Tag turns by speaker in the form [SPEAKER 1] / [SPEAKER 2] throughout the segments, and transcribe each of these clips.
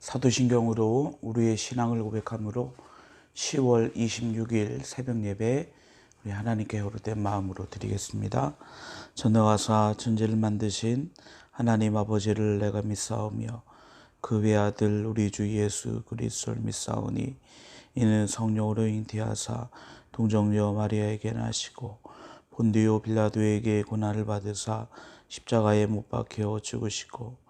[SPEAKER 1] 사도신경으로 우리의 신앙을 고백함으로 10월 26일 새벽 예배 우리 하나님께 허락된 마음으로 드리겠습니다. 전능하사 천지를 만드신 하나님 아버지를 내가 믿사오며 그 외아들 우리 주 예수 그리스도를 믿사오니 이는 성령으로 잉태하사 동정녀 마리아에게 나시고 본디오 빌라도에게 고난을 받으사 십자가에 못 박혀 죽으시고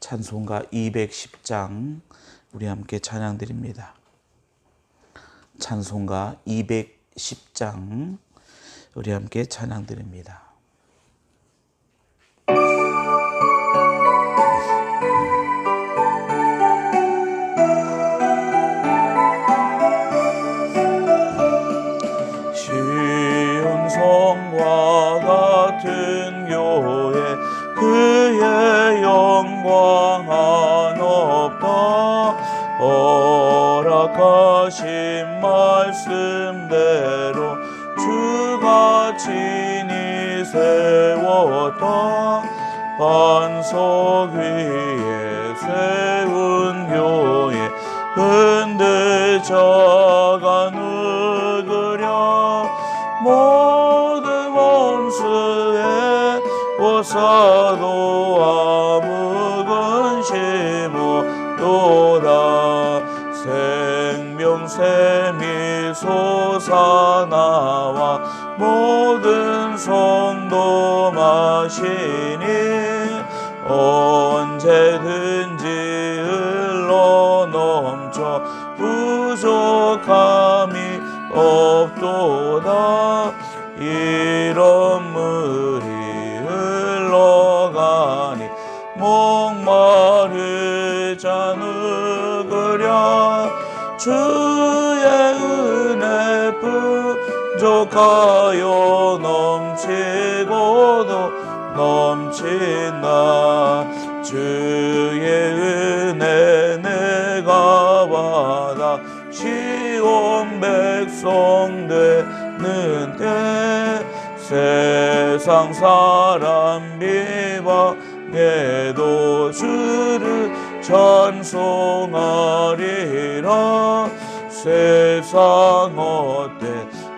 [SPEAKER 1] 찬송가 210장 우리 함께 찬양 드립니다. 찬송가 210장 우리 함께 찬양 드립니다. 보사도 아무 근심없도다 생명샘이 솟아나와 모든 성도 마시 부족하여 넘치고도 넘친다 주의 은혜 내가 받아 시온 백성 되는 때 세상 사람 비방에도 주를 찬송하리라. 세상 어때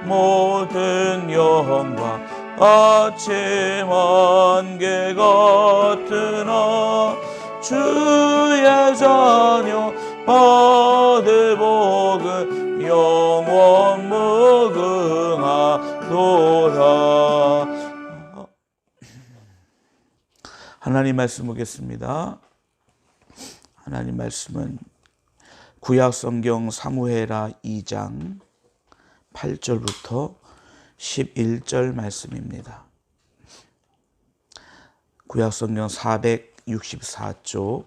[SPEAKER 1] 모든 영광 아침 안개 같으나 주의 자녀 받을 복은 영원 무궁하도다 하나님 말씀 보겠습니다. 하나님 말씀은 구약 성경 사무엘하 2장 8절부터 11절 말씀입니다. 구약 성경 464쪽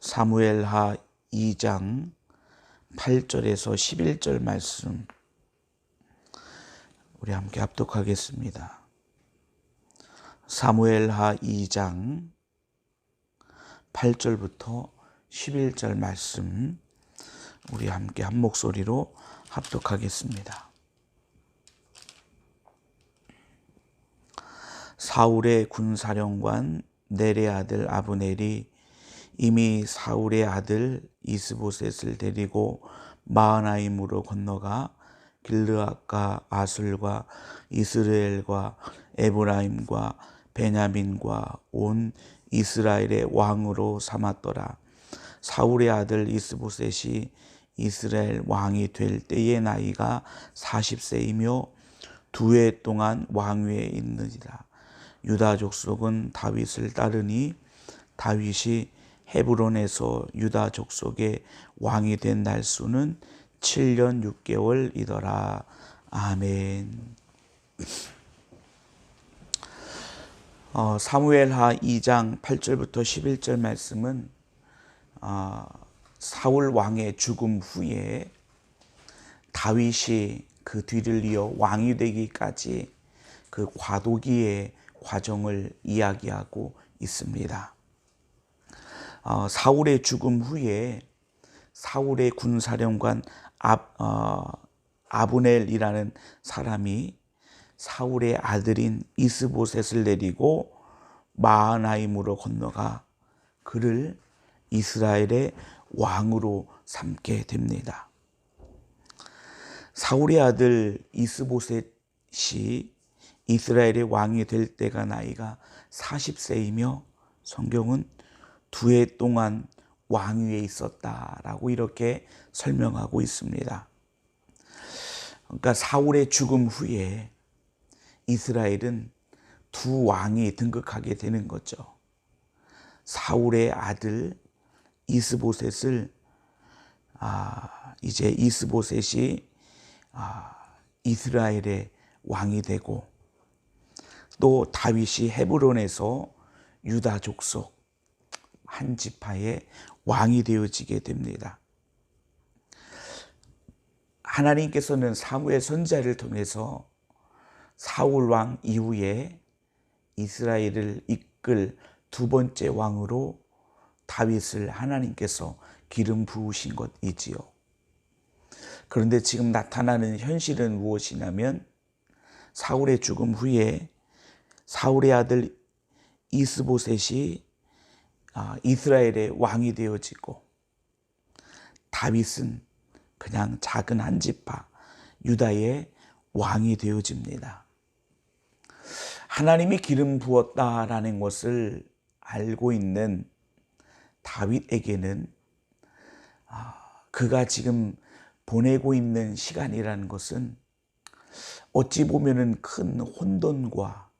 [SPEAKER 1] 사무엘하 2장 8절에서 11절 말씀 우리 함께 합독하겠습니다. 사무엘하 2장 8절부터 11절 말씀 우리 함께 한 목소리로 합독하겠습니다. 사울의 군사령관 넬의 아들 아브넬이 이미 사울의 아들 이스보셋을 데리고 마하나임으로 건너가 길르앗과 아술과 이스라엘과 에브라임과 베냐민과 온 이스라엘의 왕으로 삼았더라. 사울의 아들 이스보셋이 이스라엘 왕이 될 때의 나이가 40세이며 두 해 동안 왕위에 있느니라. 유다 족속은 다윗을 따르니 다윗이 헤브론에서 유다 족속의 왕이 된 날수는 7년 6개월이더라. 아멘. 어, 사무엘하 2장 8절부터 11절 말씀은 어, 사울 왕의 죽음 후에 다윗이 그 뒤를 이어 왕이 되기까지 그 과도기의 과정을 이야기하고 있습니다. 어, 사울의 죽음 후에 사울의 군사령관 아, 어, 아브넬이라는 사람이 사울의 아들인 이스보셋을 내리고 마하나임으로 건너가 그를 이스라엘의 왕으로 삼게 됩니다. 사울의 아들 이스보셋이 이스라엘의 왕이 될 때가 나이가 40세이며 성경은 두 해 동안 왕위에 있었다라고 이렇게 설명하고 있습니다. 그러니까 사울의 죽음 후에 이스라엘은 두 왕이 등극하게 되는 거죠. 사울의 아들 이스보셋을 아, 이제 이스보셋이 아, 이스라엘의 왕이 되고 또 다윗이 헤브론에서 유다 족속 한 지파의 왕이 되어지게 됩니다. 하나님께서는 사무엘 선자를 통해서 사울 왕 이후에 이스라엘을 이끌 두 번째 왕으로 다윗을 하나님께서 기름 부으신 것이지요. 그런데 지금 나타나는 현실은 무엇이냐면 사울의 죽음 후에 사울의 아들 이스보셋이 아, 이스라엘의 왕이 되어지고 다윗은 그냥 작은 한 지파 유다의 왕이 되어집니다. 하나님이 기름 부었다라는 것을 알고 있는 다윗에게는 아, 그가 지금 보내고 있는 시간이라는 것은 어찌 보면은 큰 혼돈과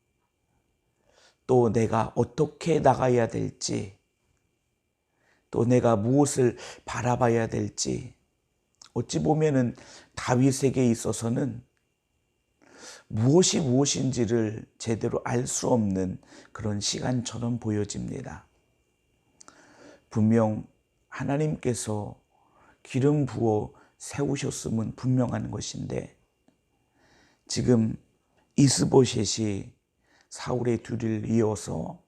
[SPEAKER 1] 또 내가 어떻게 나가야 될지 또 내가 무엇을 바라봐야 될지 어찌 보면은 다윗에게 있어서는 무엇이 무엇인지를 제대로 알 수 없는 그런 시간처럼 보여집니다. 분명 하나님께서 기름 부어 세우셨음은 분명한 것인데 지금 이스보셋이 사울의 뒤를 이어서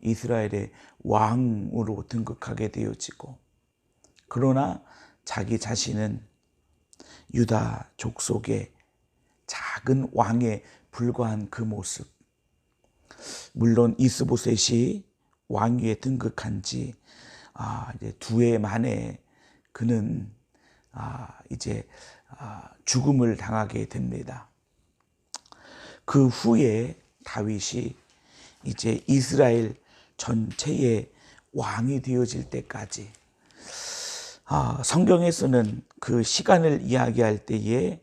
[SPEAKER 1] 이스라엘의 왕으로 등극하게 되어지고 그러나 자기 자신은 유다 족속의 작은 왕에 불과한 그 모습. 물론 이스보셋이 왕위에 등극한 지 아, 이제 두 해 만에 그는 아, 이제 아, 죽음을 당하게 됩니다. 그 후에 다윗이 이제 이스라엘 전체의 왕이 되어질 때까지 아, 성경에서는 그 시간을 이야기할 때에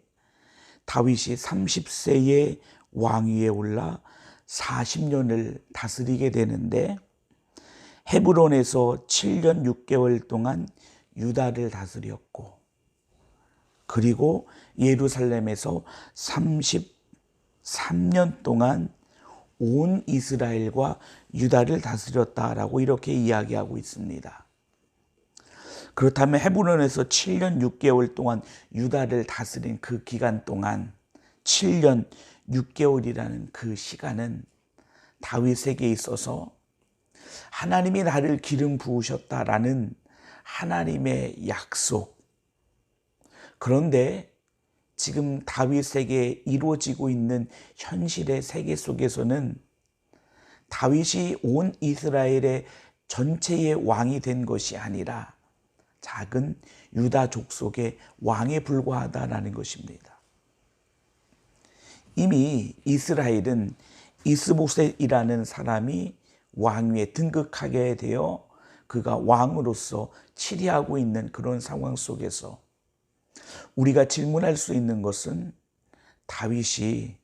[SPEAKER 1] 다윗이 30세의 왕위에 올라 40년을 다스리게 되는데 헤브론에서 7년 6개월 동안 유다를 다스렸고 그리고 예루살렘에서 33년 동안 온 이스라엘과 유다를 다스렸다라고 이렇게 이야기하고 있습니다. 그렇다면 헤브론에서 7년 6개월 동안 유다를 다스린 그 기간 동안 7년 6개월이라는 그 시간은 다윗에게 있어서 하나님이 나를 기름 부으셨다라는 하나님의 약속. 그런데 지금 다윗에게 이루어지고 있는 현실의 세계 속에서는 다윗이 온 이스라엘의 전체의 왕이 된 것이 아니라 작은 유다 족속의 왕에 불과하다라는 것입니다. 이미 이스라엘은 이스보셋이라는 사람이 왕위에 등극하게 되어 그가 왕으로서 치리하고 있는 그런 상황 속에서 우리가 질문할 수 있는 것은 다윗이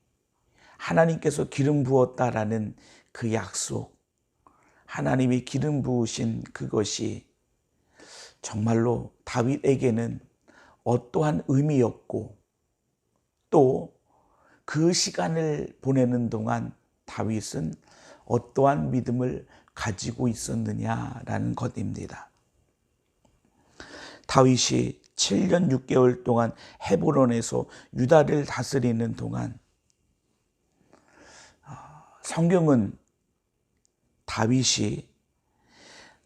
[SPEAKER 1] 하나님께서 기름 부었다라는 그 약속, 하나님이 기름 부으신 그것이 정말로 다윗에게는 어떠한 의미였고 또 그 시간을 보내는 동안 다윗은 어떠한 믿음을 가지고 있었느냐라는 것입니다. 다윗이 7년 6개월 동안 헤브론에서 유다를 다스리는 동안 아, 성경은 다윗이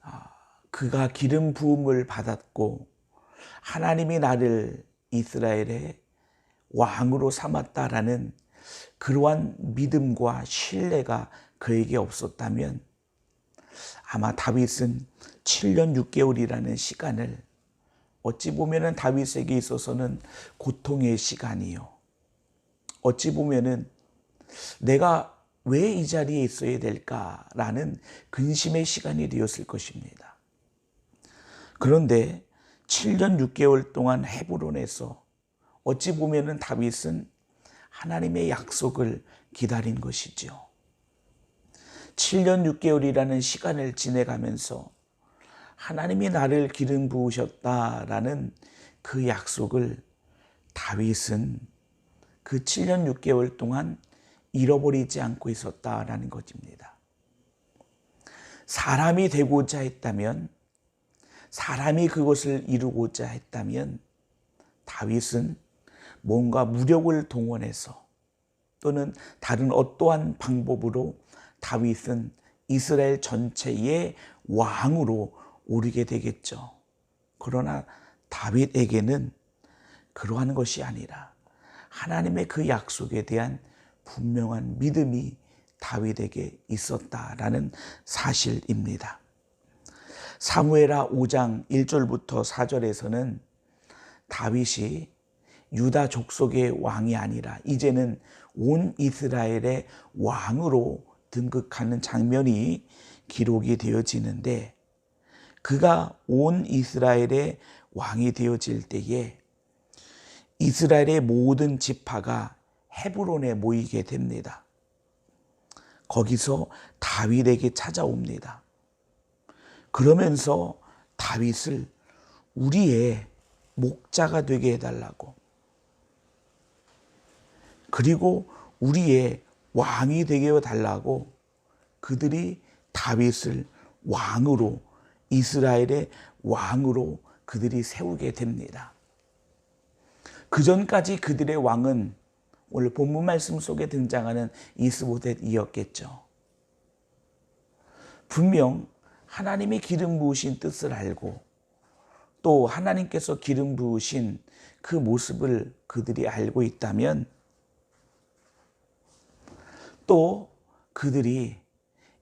[SPEAKER 1] 아, 그가 기름 부음을 받았고 하나님이 나를 이스라엘의 왕으로 삼았다라는 그러한 믿음과 신뢰가 그에게 없었다면 아마 다윗은 7년 6개월이라는 시간을 어찌 보면은 다윗에게 있어서는 고통의 시간이요. 어찌 보면은 내가 왜 이 자리에 있어야 될까라는 근심의 시간이 되었을 것입니다. 그런데 7년 6개월 동안 헤브론에서 어찌 보면은 다윗은 하나님의 약속을 기다린 것이지요. 7년 6개월이라는 시간을 지내가면서 하나님이 나를 기름 부으셨다라는 그 약속을 다윗은 그 7년 6개월 동안 잃어버리지 않고 있었다라는 것입니다. 사람이 되고자 했다면, 사람이 그것을 이루고자 했다면, 다윗은 뭔가 무력을 동원해서 또는 다른 어떠한 방법으로 다윗은 이스라엘 전체의 왕으로 오르게 되겠죠. 그러나 다윗에게는 그러한 것이 아니라 하나님의 그 약속에 대한 분명한 믿음이 다윗에게 있었다라는 사실입니다. 사무에라 5장 1절부터 4절에서는 다윗이 유다 족속의 왕이 아니라 이제는 온 이스라엘의 왕으로 등극하는 장면이 기록이 되어지는데 그가 온 이스라엘의 왕이 되어질 때에 이스라엘의 모든 지파가 헤브론에 모이게 됩니다. 거기서 다윗에게 찾아옵니다. 그러면서 다윗을 우리의 목자가 되게 해달라고. 그리고 우리의 왕이 되게 해달라고 그들이 다윗을 왕으로 이스라엘의 왕으로 그들이 세우게 됩니다. 그 전까지 그들의 왕은 오늘 본문 말씀 속에 등장하는 이스보셋이었겠죠. 분명 하나님이 기름 부으신 뜻을 알고 또 하나님께서 기름 부으신 그 모습을 그들이 알고 있다면 또 그들이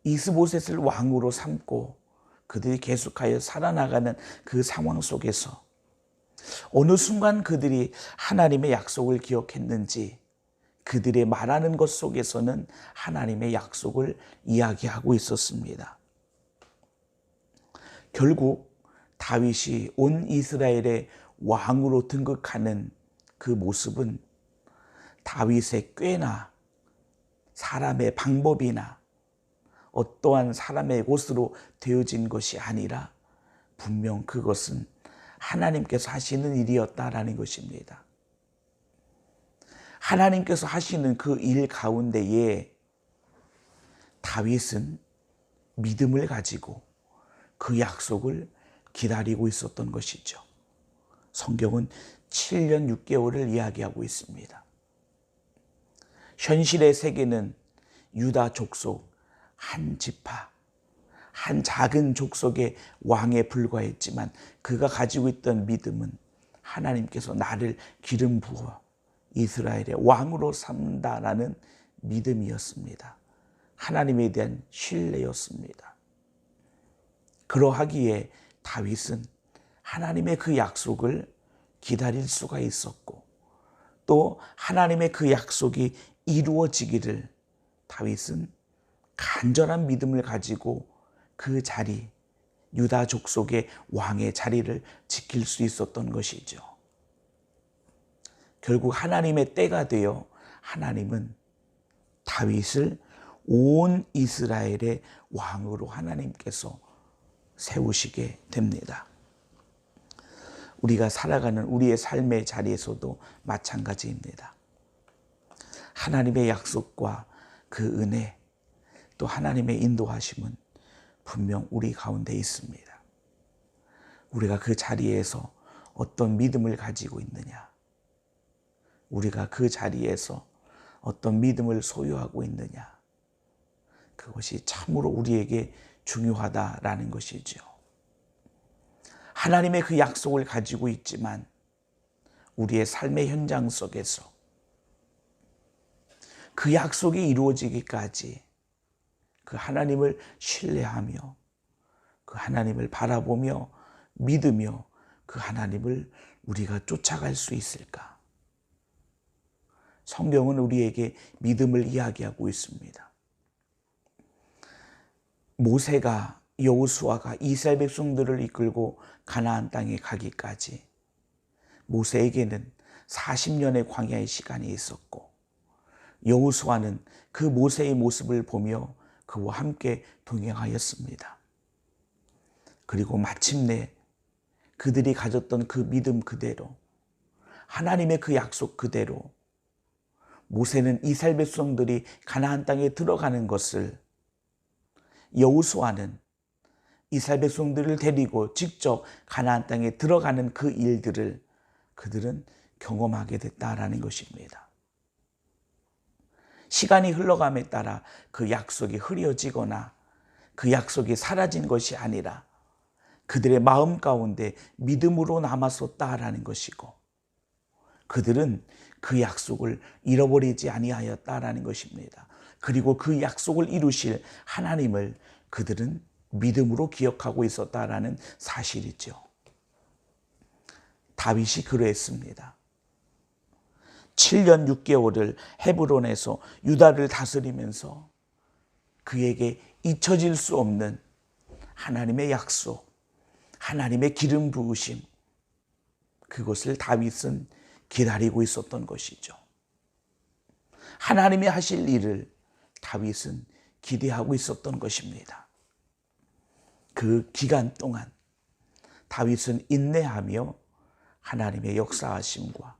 [SPEAKER 1] 이스보셋을 왕으로 삼고 그들이 계속하여 살아나가는 그 상황 속에서 어느 순간 그들이 하나님의 약속을 기억했는지 그들의 말하는 것 속에서는 하나님의 약속을 이야기하고 있었습니다. 결국 다윗이 온 이스라엘의 왕으로 등극하는 그 모습은 다윗의 꾀나 사람의 방법이나 어떠한 사람의 곳으로 되어진 것이 아니라 분명 그것은 하나님께서 하시는 일이었다라는 것입니다. 하나님께서 하시는 그 일 가운데에 다윗은 믿음을 가지고 그 약속을 기다리고 있었던 것이죠. 성경은 7년 6개월을 이야기하고 있습니다. 현실의 세계는 유다 족속 한 지파, 한 작은 족속의 왕에 불과했지만 그가 가지고 있던 믿음은 하나님께서 나를 기름 부어 이스라엘의 왕으로 삼다라는 믿음이었습니다. 하나님에 대한 신뢰였습니다. 그러하기에 다윗은 하나님의 그 약속을 기다릴 수가 있었고 또 하나님의 그 약속이 이루어지기를 다윗은 간절한 믿음을 가지고 그 자리, 유다 족속의 왕의 자리를 지킬 수 있었던 것이죠. 결국 하나님의 때가 되어 하나님은 다윗을 온 이스라엘의 왕으로 하나님께서 세우시게 됩니다. 우리가 살아가는 우리의 삶의 자리에서도 마찬가지입니다. 하나님의 약속과 그 은혜, 또 하나님의 인도하심은 분명 우리 가운데 있습니다. 우리가 그 자리에서 어떤 믿음을 가지고 있느냐? 우리가 그 자리에서 어떤 믿음을 소유하고 있느냐? 그것이 참으로 우리에게 중요하다라는 것이죠. 하나님의 그 약속을 가지고 있지만 우리의 삶의 현장 속에서 그 약속이 이루어지기까지 그 하나님을 신뢰하며 그 하나님을 바라보며 믿으며 그 하나님을 우리가 쫓아갈 수 있을까? 성경은 우리에게 믿음을 이야기하고 있습니다. 모세가 여호수아가 이스라엘 백성들을 이끌고 가나안 땅에 가기까지 모세에게는 40년의 광야의 시간이 있었고 여호수아는 그 모세의 모습을 보며 그와 함께 동행하였습니다. 그리고 마침내 그들이 가졌던 그 믿음 그대로 하나님의 그 약속 그대로 모세는 이스라엘 백성들이 가나안 땅에 들어가는 것을 여호수아는 이스라엘 백성들을 데리고 직접 가나안 땅에 들어가는 그 일들을 그들은 경험하게 됐다라는 것입니다. 시간이 흘러감에 따라 그 약속이 흐려지거나 그 약속이 사라진 것이 아니라 그들의 마음 가운데 믿음으로 남았었다라는 것이고 그들은 그 약속을 잃어버리지 아니하였다라는 것입니다. 그리고 그 약속을 이루실 하나님을 그들은 믿음으로 기억하고 있었다라는 사실이죠. 다윗이 그러했습니다. 7년 6개월을 헤브론에서 유다를 다스리면서 그에게 잊혀질 수 없는 하나님의 약속, 하나님의 기름 부으심, 그것을 다윗은 기다리고 있었던 것이죠. 하나님이 하실 일을 다윗은 기대하고 있었던 것입니다. 그 기간 동안 다윗은 인내하며 하나님의 역사하심과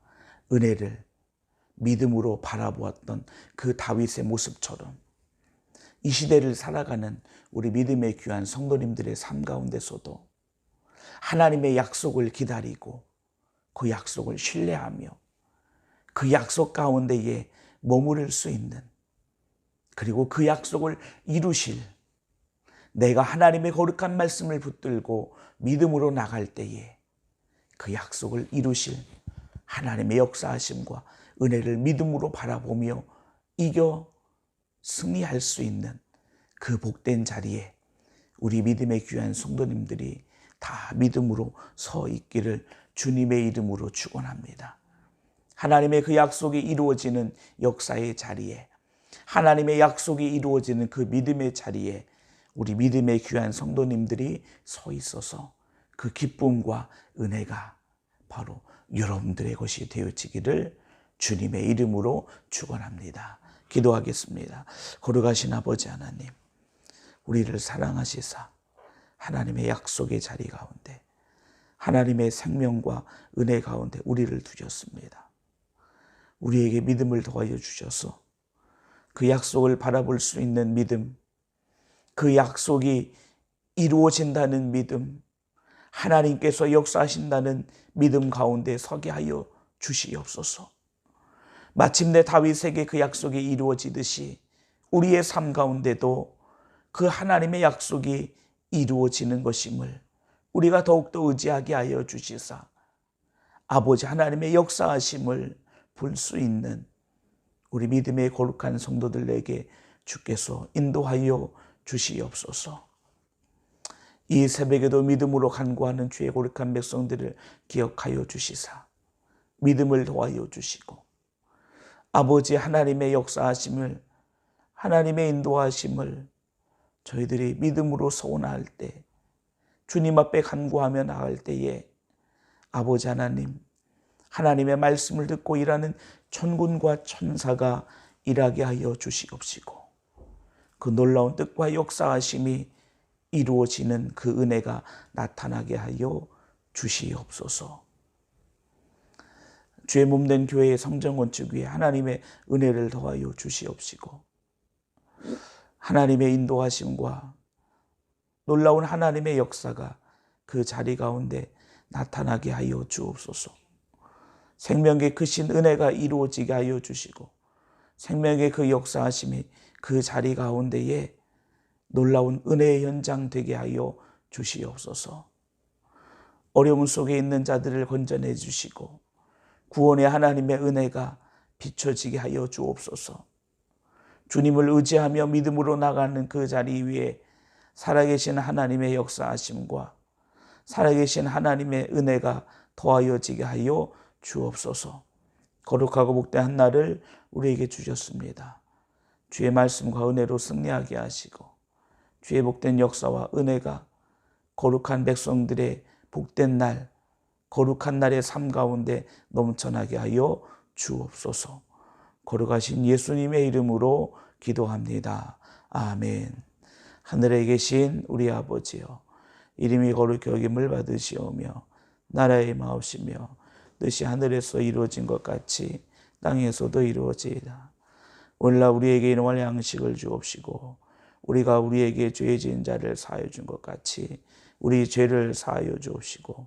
[SPEAKER 1] 은혜를 믿음으로 바라보았던 그 다윗의 모습처럼 이 시대를 살아가는 우리 믿음의 귀한 성도님들의 삶 가운데서도 하나님의 약속을 기다리고 그 약속을 신뢰하며 그 약속 가운데에 머무를 수 있는 그리고 그 약속을 이루실 내가 하나님의 거룩한 말씀을 붙들고 믿음으로 나갈 때에 그 약속을 이루실 하나님의 역사하심과 은혜를 믿음으로 바라보며 이겨 승리할 수 있는 그 복된 자리에 우리 믿음의 귀한 성도님들이 다 믿음으로 서 있기를 주님의 이름으로 축원합니다. 하나님의 그 약속이 이루어지는 역사의 자리에 하나님의 약속이 이루어지는 그 믿음의 자리에 우리 믿음의 귀한 성도님들이 서 있어서 그 기쁨과 은혜가 바로 여러분들의 것이 되어지기를 주님의 이름으로 축원합니다. 기도하겠습니다. 거룩하신 아버지 하나님, 우리를 사랑하시사 하나님의 약속의 자리 가운데 하나님의 생명과 은혜 가운데 우리를 두셨습니다. 우리에게 믿음을 더하여 주셔서 그 약속을 바라볼 수 있는 믿음, 그 약속이 이루어진다는 믿음, 하나님께서 역사하신다는 믿음 가운데 서게 하여 주시옵소서. 마침내 다윗에게 그 약속이 이루어지듯이 우리의 삶 가운데도 그 하나님의 약속이 이루어지는 것임을 우리가 더욱더 의지하게 하여 주시사 아버지 하나님의 역사하심을 볼 수 있는 우리 믿음의 거룩한 성도들에게 주께서 인도하여 주시옵소서. 이 새벽에도 믿음으로 간구하는 주의 거룩한 백성들을 기억하여 주시사 믿음을 도와여 주시고 아버지 하나님의 역사하심을 하나님의 인도하심을 저희들이 믿음으로 소원할 때 주님 앞에 간구하며 나갈 때에 아버지 하나님 하나님의 말씀을 듣고 일하는 천군과 천사가 일하게 하여 주시옵시고 그 놀라운 뜻과 역사하심이 이루어지는 그 은혜가 나타나게 하여 주시옵소서. 죄 몸된 교회의 성전 건축 위에 하나님의 은혜를 더하여 주시옵시고 하나님의 인도하심과 놀라운 하나님의 역사가 그 자리 가운데 나타나게 하여 주옵소서. 생명의 크신 은혜가 이루어지게 하여 주시고 생명의 그 역사하심이 그 자리 가운데에 놀라운 은혜의 현장 되게 하여 주시옵소서. 어려움 속에 있는 자들을 건져내 주시고 구원의 하나님의 은혜가 비춰지게 하여 주옵소서. 주님을 의지하며 믿음으로 나가는 그 자리 위에 살아계신 하나님의 역사하심과 살아계신 하나님의 은혜가 더하여지게 하여 주옵소서. 거룩하고 복된 한 날을 우리에게 주셨습니다. 주의 말씀과 은혜로 승리하게 하시고 주의 복된 역사와 은혜가 거룩한 백성들의 복된 날, 거룩한 날의 삶 가운데 넘쳐나게 하여 주옵소서. 거룩하신 예수님의 이름으로 기도합니다. 아멘. 하늘에 계신 우리 아버지여, 이름이 거룩히 여김을 받으시오며, 나라의 마옵시며, 뜻이 하늘에서 이루어진 것 같이 땅에서도 이루어지이다. 오늘날 우리에게 일용할 양식을 주옵시고, 우리가 우리에게 죄 지은 자를 사하여 준 것 같이 우리 죄를 사하여 주옵시고,